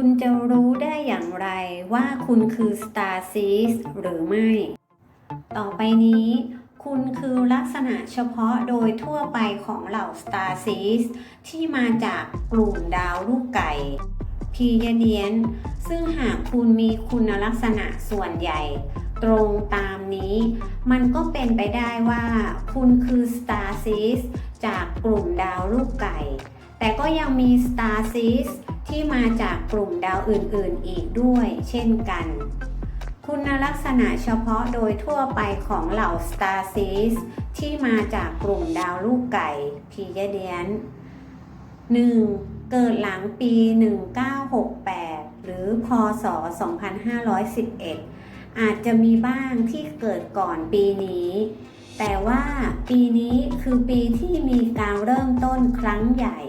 คุณจะรู้ได้อย่างไรว่าคุณคือ Star Seeds หรือไม่ ต่อไปนี้ คุณคือลักษณะเฉพาะโดยทั่วไปของเหล่า Star Seeds ที่มาจากกลุ่มดาวลูกไก่พีเยเนียน ซึ่งหากคุณมีคุณลักษณะส่วนใหญ่ ตรงตามนี้ มันก็เป็นไปได้ว่า คุณคือ Star Seeds จากกลุ่มดาวลูกไก่ แต่ก็ยังมี Star Seeds ที่มาจากกลุ่มดาวอื่นๆอีกด้วย เช่นกัน คุณลักษณะเฉพาะโดยทั่วไปของเหล่า Star Seeds ที่มาจากกลุ่มดาวลูกไก่พีเยเดียน 1. เกิดหลังปี 1968 หรือพศ 2511 อาจจะมีบ้างที่เกิดก่อนปีนี้ แต่ว่าปีนี้คือปีที่มีการเริ่มต้นครั้งใหญ่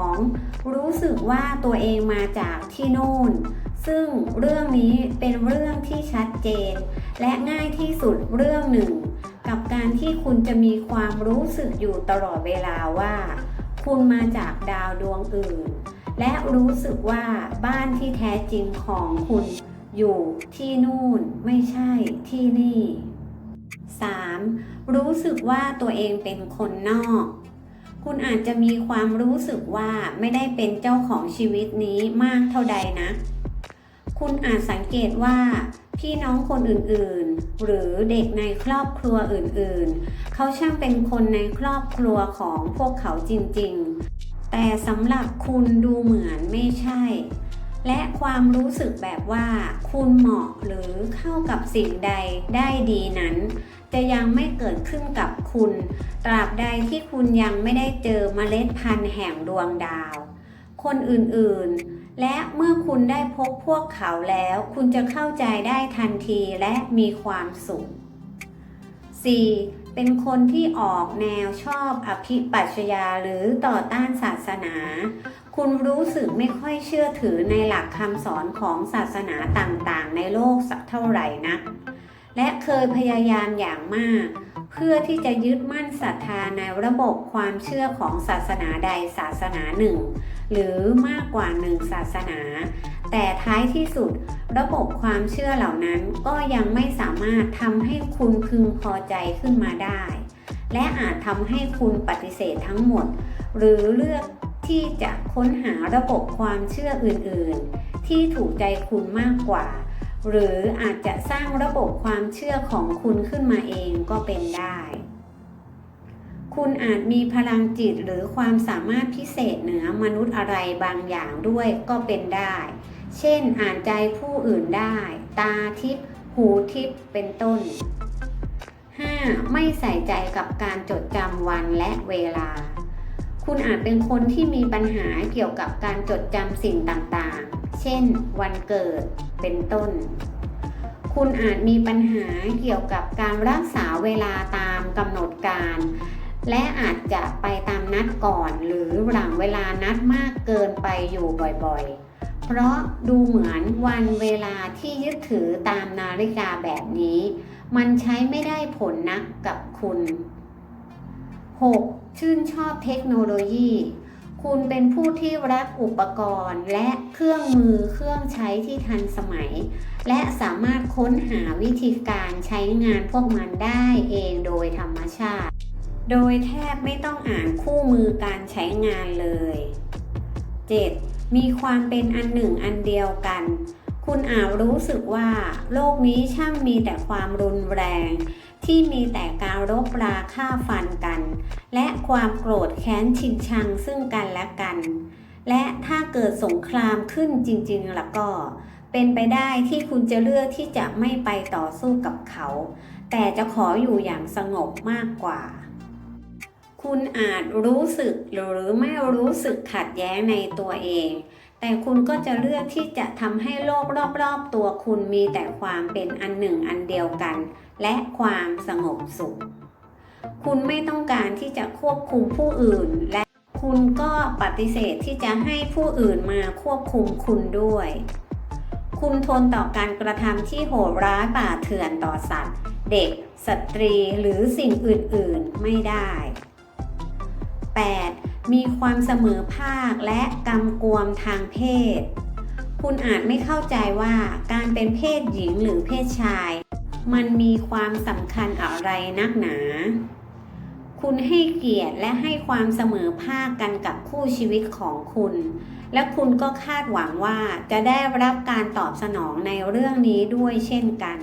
2. รู้สึกว่าตัวเองมาจากที่โน่น ซึ่งเรื่องนี้เป็นเรื่องที่ชัดเจน และง่ายที่สุดเรื่องหนึ่ง กับการที่คุณจะมีความรู้สึกอยู่ตลอดเวลาว่า คุณมาจากดาวดวงอื่น และรู้สึกว่าบ้านที่แท้จริงของคุณอยู่ที่นู่นไม่ใช่ที่นี่ 3. รู้สึกว่าตัวเองเป็นคนนอก คุณอาจจะมีความรู้สึกว่าไม่ได้เป็นเจ้าของชีวิตนี้มากเท่าใดนะ คุณอาจสังเกตว่า พี่น้องคนอื่นๆ หรือเด็กในครอบครัวอื่นๆ เขาช่างเป็นคนในครอบครัวของพวกเขาจริงๆ แต่สำหรับคุณดูเหมือนไม่ใช่ และความรู้สึกแบบว่า คุณเหมาะหรือเข้ากับสิ่งใดได้ดีนั้น จะยังไม่เกิดขึ้นกับคุณ ตราบใดที่คุณยังไม่ได้เจอเมล็ดพันธุ์แห่งดวงดาว คนอื่นๆ และเมื่อคุณได้พบพวกเขาแล้ว คุณจะเข้าใจได้ทันทีและมีความสุข 4. เป็นคนที่ออกแนวชอบอภิปัชญาหรือต่อต้านศาสนา คุณรู้สึกไม่ค่อยเชื่อถือในหลักคำสอนของศาสนาต่างๆ ในโลกสักเท่าไหร่นะ และเคยพยายามอย่างมาก เพื่อที่จะยึดมั่นศรัทธาในระบบความเชื่อของศาสนาใดศาสนาหนึ่ง หรือมากกว่าหนึ่งศาสนา แต่ท้ายที่สุด ระบบความเชื่อเหล่านั้นก็ยังไม่สามารถทำให้คุณพึงพอใจขึ้นมาได้ และอาจทำให้คุณปฏิเสธทั้งหมด หรือเลือกที่จะค้นหาระบบความเชื่ออื่นๆ ที่ถูกใจคุณมากกว่า หรืออาจจะสร้างระบบความเชื่อของคุณขึ้นมาเองก็เป็นได้ คุณอาจมีพลังจิตหรือความสามารถพิเศษเหนือมนุษย์อะไรบางอย่างด้วยก็เป็นได้ เช่นอ่านใจผู้อื่นได้ ตาทิพย์หูทิพย์เป็นต้น 5. ไม่ใส่ใจกับการจดจำวันและเวลา คุณอาจเป็นคนที่มีปัญหาเกี่ยวกับการจดจำสิ่งต่างๆ เช่น วันเกิดเป็นต้น คุณอาจมีปัญหาเกี่ยวกับการรักษาเวลาตามกำหนดการ และอาจจะไปตามนัดก่อนหรือหลังเวลานัดมากเกินไปอยู่บ่อยๆ เพราะดูเหมือนวันเวลาที่ยึดถือตามนาฬิกาแบบนี้ มันใช้ไม่ได้ผลนักกับคุณ 6. ชื่นชอบเทคโนโลยี คุณเป็นผู้ที่รักอุปกรณ์ และเครื่องมือเครื่องใช้ที่ทันสมัย และสามารถค้นหาวิธีการใช้งานพวกมันได้เองโดยธรรมชาติ โดยแทบไม่ต้องอ่านคู่มือการใช้งานเลย 7. มีความเป็นอันหนึ่งอันเดียวกัน คุณอาจรู้สึกว่า โลกนี้ช่างมีแต่ความรุนแรง ที่มีแต่การรบราฆ่าฟันกัน และความโกรธแค้นชิงชังซึ่งกันและกัน และถ้าเกิดสงครามขึ้นจริงๆแล้วก็ เป็นไปได้ที่คุณจะเลือกที่จะไม่ไปต่อสู้กับเขา แต่จะขออยู่อย่างสงบมากกว่า คุณอาจรู้สึกหรือไม่รู้สึกขัดแย้งในตัวเอง แต่คุณก็จะเลือกที่จะทำให้โลกรอบๆ ตัวคุณมีแต่ความเป็นอันหนึ่งอันเดียวกัน และความสงบสุข คุณไม่ต้องการที่จะควบคุมผู้อื่น และคุณก็ปฏิเสธที่จะให้ผู้อื่นมาควบคุมคุณด้วย คุณทนต่อการกระทำที่โหดร้ายป่าเถื่อนต่อสัตว์ เด็ก สตรีหรือสิ่งอื่นๆไม่ได้ 8. มีความเสมอภาคและกำกวมทางเพศ คุณอาจไม่เข้าใจว่าการเป็นเพศหญิงหรือเพศชาย มันมีความสำคัญอะไรนักหนา คุณให้เกียรติและให้ความเสมอภาคกันกับคู่ชีวิตของคุณ และคุณก็คาดหวังว่าจะได้รับการตอบสนองในเรื่องนี้ด้วยเช่นกัน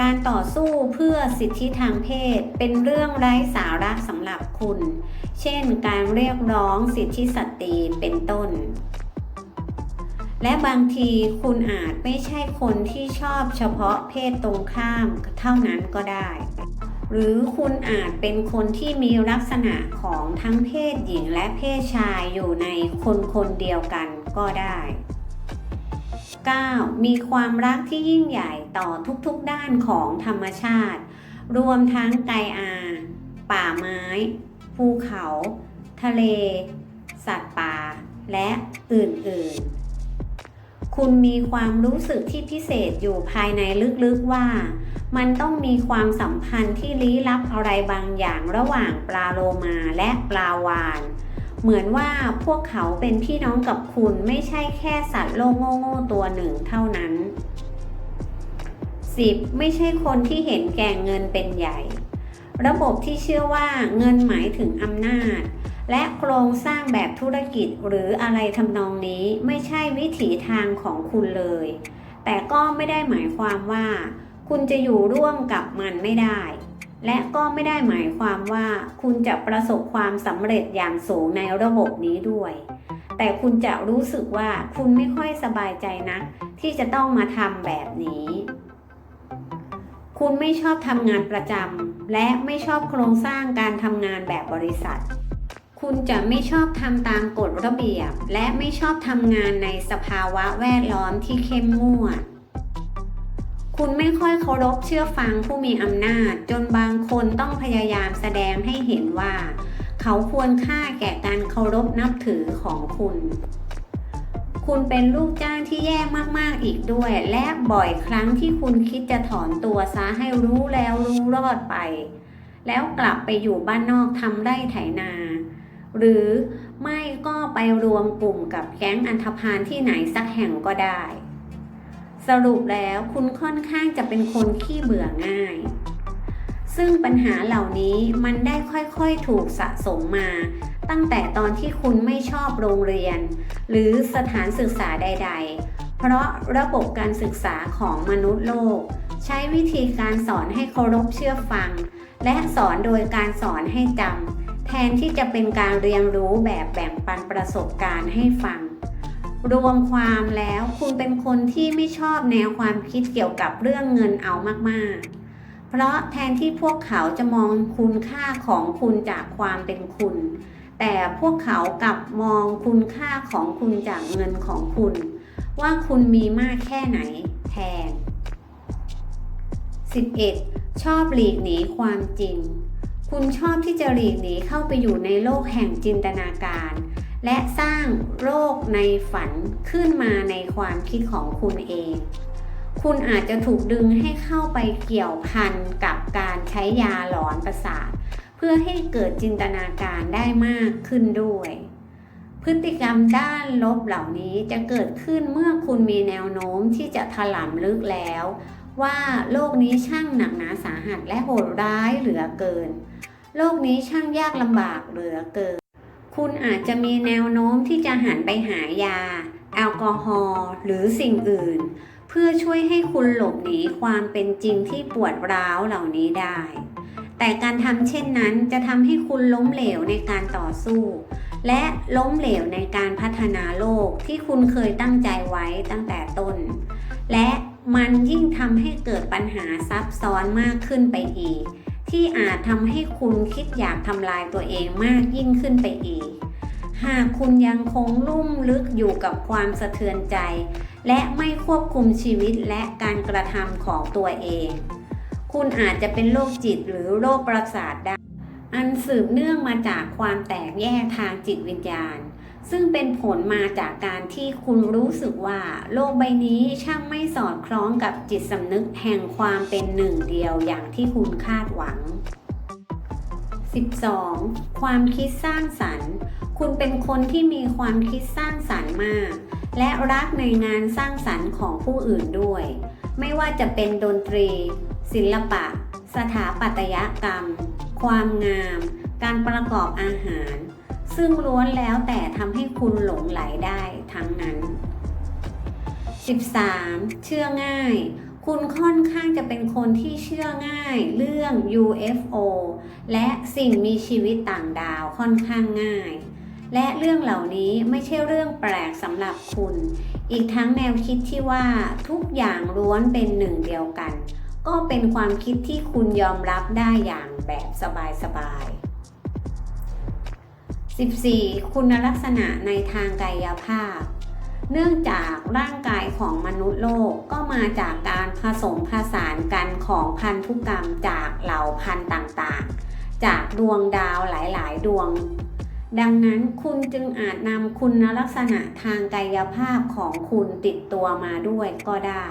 การต่อสู้เพื่อสิทธิทางเพศ เป็นเรื่องไร้สาระสำหรับคุณ เช่น การเรียกร้องสิทธิสตรีเป็นต้น และบางทีคุณอาจไม่ใช่คนที่ชอบเฉพาะเพศตรงข้ามเท่านั้นก็ได้ หรือคุณอาจเป็นคนที่มีลักษณะของทั้งเพศหญิงและเพศชายอยู่ในคนคนเดียวกันก็ได้ 9. มีความรักที่ยิ่งใหญ่ต่อทุกๆด้านของธรรมชาติ รวมทั้งไกอา ป่าไม้ ภูเขา ทะเล สัตว์ป่า และอื่นๆ คุณมีความรู้สึกที่พิเศษอยู่ภายในลึกๆว่า มันต้องมีความสัมพันธ์ที่ลี้ลับอะไรบางอย่างระหว่างปลาโลมาและปลาวาน เหมือนว่าพวกเขาเป็นพี่น้องกับคุณไม่ใช่แค่สัตว์โลกโง่ๆตัวหนึ่งเท่านั้น 10. ไม่ใช่คนที่เห็นแก่เงินเป็นใหญ่ ระบบที่เชื่อว่าเงินหมายถึงอำนาจ และโครงสร้างแบบธุรกิจหรืออะไรทำนองนี้ไม่ใช่วิถีทางของคุณเลย แต่ก็ไม่ได้หมายความว่า คุณจะอยู่ร่วมกับมันไม่ได้ และก็ไม่ได้หมายความว่าคุณจะประสบความสำเร็จอย่างสูงในระบบนี้ด้วย แต่คุณจะรู้สึกว่าคุณไม่ค่อยสบายใจนักที่จะต้องมาทำแบบนี้ คุณไม่ชอบทำงานประจำและไม่ชอบโครงสร้างการทำงานแบบบริษัท คุณจะไม่ชอบทำตามกฎระเบียบ และไม่ชอบทำงานในสภาวะแวดล้อมที่เข้มงวด คุณไม่ค่อยเคารพเชื่อฟังผู้มีอำนาจ จนบางคนต้องพยายามแสดงให้เห็นว่า เขาควรค่าแก่การเคารพนับถือของคุณ คุณเป็นลูกจ้างที่แย่มากๆอีกด้วย และบ่อยครั้งที่คุณคิดจะถอนตัวซะให้รู้แล้วรู้รอดไป แล้วกลับไปอยู่บ้านนอกทำไร่ไถนา หรือไม่ก็ไปรวมกลุ่มกับแก๊งอันธพาลที่ไหนสักแห่งก็ได้ สรุปแล้วคุณค่อนข้างจะเป็นคนขี้เบื่อง่าย ซึ่งปัญหาเหล่านี้มันได้ค่อยๆถูกสะสมมา ตั้งแต่ตอนที่คุณไม่ชอบโรงเรียน หรือสถานศึกษาใด ๆ เพราะระบบการศึกษาของมนุษย์โลก ใช้วิธีการสอนให้เคารพเชื่อฟัง และสอนโดยการสอนให้จำแทนที่จะเป็นการเรียนรู้แบบแบ่งปันประสบการณ์ให้ฟัง รวมความแล้วคุณเป็นคนที่ไม่ชอบแนวความคิดเกี่ยวกับเรื่องเงินเอามากๆ เพราะแทนที่พวกเขาจะมองคุณค่าของคุณจากความเป็นคุณ แต่พวกเขากลับมองคุณค่าของคุณจากเงินของคุณ ว่าคุณมีมากแค่ไหนแทน 11. ชอบหลีกหนีความจริง คุณชอบที่จะหลีกหนีเข้าไปอยู่ในโลกแห่งจินตนาการ และสร้างโลกในฝันขึ้นมาในความคิดของคุณเอง คุณอาจจะถูกดึงให้เข้าไปเกี่ยวพันกับการใช้ยาหลอนประสาท เพื่อให้เกิดจินตนาการได้มากขึ้นด้วย พฤติกรรมด้านลบเหล่านี้จะเกิดขึ้นเมื่อคุณมีแนวโน้มที่จะถลำลึกแล้ว ว่าโลกนี้ช่างหนักหนาสาหัสและโหดร้ายเหลือเกิน โลกนี้ช่างยากลำบากเหลือเกิน คุณอาจจะมีแนวโน้มที่จะหันไปหายา แอลกอฮอล์หรือสิ่งอื่น เพื่อช่วยให้คุณหลบหนีความเป็นจริงที่ปวดร้าวเหล่านี้ได้ แต่การทำเช่นนั้นจะทำให้คุณล้มเหลวในการต่อสู้ และล้มเหลวในการพัฒนาโลกที่คุณเคยตั้งใจไว้ตั้งแต่ต้น และมันยิ่งทำให้เกิดปัญหาซับซ้อนมากขึ้นไปอีก ที่อาจทำให้คุณคิดอยากทำลายตัวเองมากยิ่งขึ้นไปอีก หากคุณยังคงลุ่มลึกอยู่กับความสะเทือนใจ และไม่ควบคุมชีวิตและการกระทำของตัวเอง คุณอาจจะเป็นโรคจิตหรือโรคประสาทได้ อันสืบเนื่องมาจากความแตกแยกทางจิตวิญญาณ ซึ่งเป็นผลมาจากการที่คุณรู้สึกว่า โลกใบนี้ช่างไม่สอดคล้องกับจิตสำนึกแห่งความเป็นหนึ่งเดียวอย่างที่คุณคาดหวัง 12. ความคิดสร้างสรรค์ คุณเป็นคนที่มีความคิดสร้างสรรค์มาก และรักในงานสร้างสรรค์ของผู้อื่นด้วย ไม่ว่าจะเป็นดนตรี ศิลปะ สถาปัตยกรรม ความงาม การประกอบอาหาร ซึ่งล้วนแล้วแต่ทำให้คุณหลงไหลได้ทั้งนั้น 13. เชื่อง่าย คุณค่อนข้างจะเป็นคนที่เชื่อง่าย เรื่อง UFO และสิ่งมีชีวิตต่างดาวค่อนข้างง่าย และเรื่องเหล่านี้ไม่ใช่เรื่องแปลกสำหรับคุณ อีกทั้งแนวคิดที่ว่าทุกอย่างล้วนเป็นหนึ่งเดียวกัน ก็เป็นความคิดที่คุณยอมรับได้อย่างแบบสบายๆ 14. คุณลักษณะในทางกายภาพ เนื่องจากร่างกายของมนุษย์โลกก็มาจากการผสมผสานกันของพันธุกรรมจากเหล่าพันธุ์ต่างๆ จากดวงดาวหลายๆ ดวง ดังนั้นคุณจึงอาจนำคุณลักษณะทางกายภาพของคุณติดตัวมาด้วยก็ได้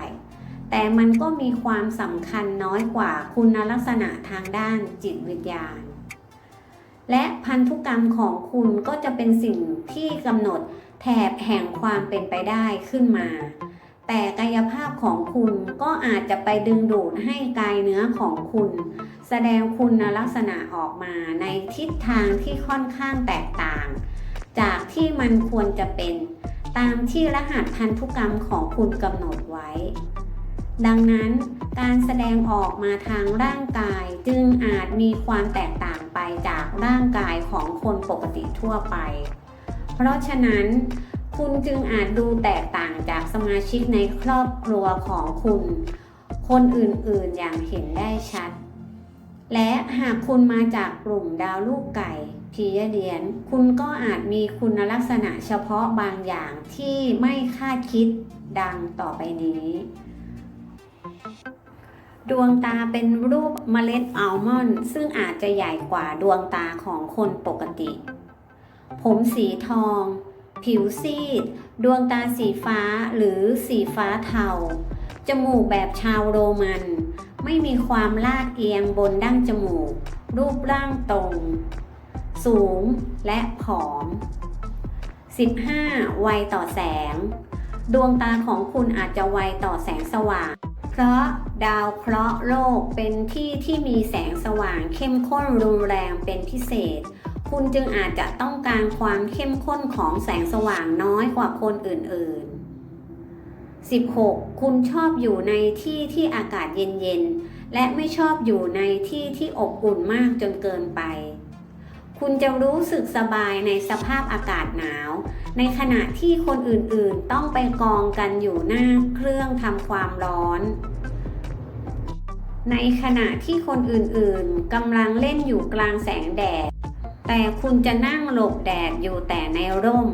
แต่มันก็มีความสำคัญน้อยกว่าคุณลักษณะทางด้านจิตวิญญาณ และพันธุกรรมของคุณก็จะเป็นสิ่งที่กำหนดแถบแห่งความเป็นไปได้ขึ้นมา แต่กายภาพของคุณก็อาจจะไปดึงดูดให้กายเนื้อของคุณ แสดงคุณลักษณะออกมาในทิศทางที่ค่อนข้างแตกต่าง จากที่มันควรจะเป็น ตามที่รหัสพันธุกรรมของคุณกำหนดไว้ ดังนั้นการแสดงออกมาทางร่างกายจึงอาจมีความแตกต่างไปจากร่างกายของคนปกติทั่วไป เพราะฉะนั้นคุณจึงอาจดูแตกต่างจากสมาชิกในครอบครัวของคุณ คนอื่นๆอย่างเห็นได้ชัด และหากคุณมาจากกลุ่มดาวลูกไก่พียเดียน คุณก็อาจมีคุณลักษณะเฉพาะบางอย่างที่ไม่คาดคิดดังต่อไปนี้ ดวงตาเป็นรูปเมล็ดอัลมอนด์ซึ่งอาจจะใหญ่กว่าดวงตาของคนปกติ ผมสีทอง ผิวซีด ดวงตาสีฟ้าหรือสีฟ้าเทา จมูกแบบชาวโรมัน ไม่มีความลาดเอียงบนดั้งจมูก รูปร่างตรง สูงและผอม 15. ไวต่อแสง ดวงตาของคุณอาจจะไวต่อแสงสว่าง เพราะดาวเคราะห์โลกเป็นที่ที่มีแสงสว่างเข้มข้นรุนแรงเป็นพิเศษ คุณจึงอาจจะต้องการความเข้มข้นของแสงสว่างน้อยกว่าคนอื่น ๆ 16. คุณชอบอยู่ในที่ที่อากาศเย็น ๆ และไม่ชอบอยู่ในที่ที่อบอุ่นมากจนเกินไป คุณจะรู้สึกสบายในสภาพอากาศหนาว ในขณะที่คนอื่นๆต้องไปกองกันอยู่หน้าเครื่องทำความร้อน ในขณะที่คนอื่นๆกำลังเล่นอยู่กลางแสงแดด แต่คุณจะนั่งหลบแดดอยู่แต่ในร่ม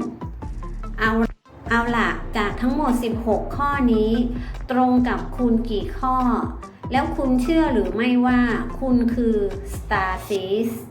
เอาเอาละจากทั้งหมด 16 ข้อนี้ ตรงกับคุณกี่ข้อ แล้วคุณเชื่อหรือไม่ว่าคุณคือ Star s e e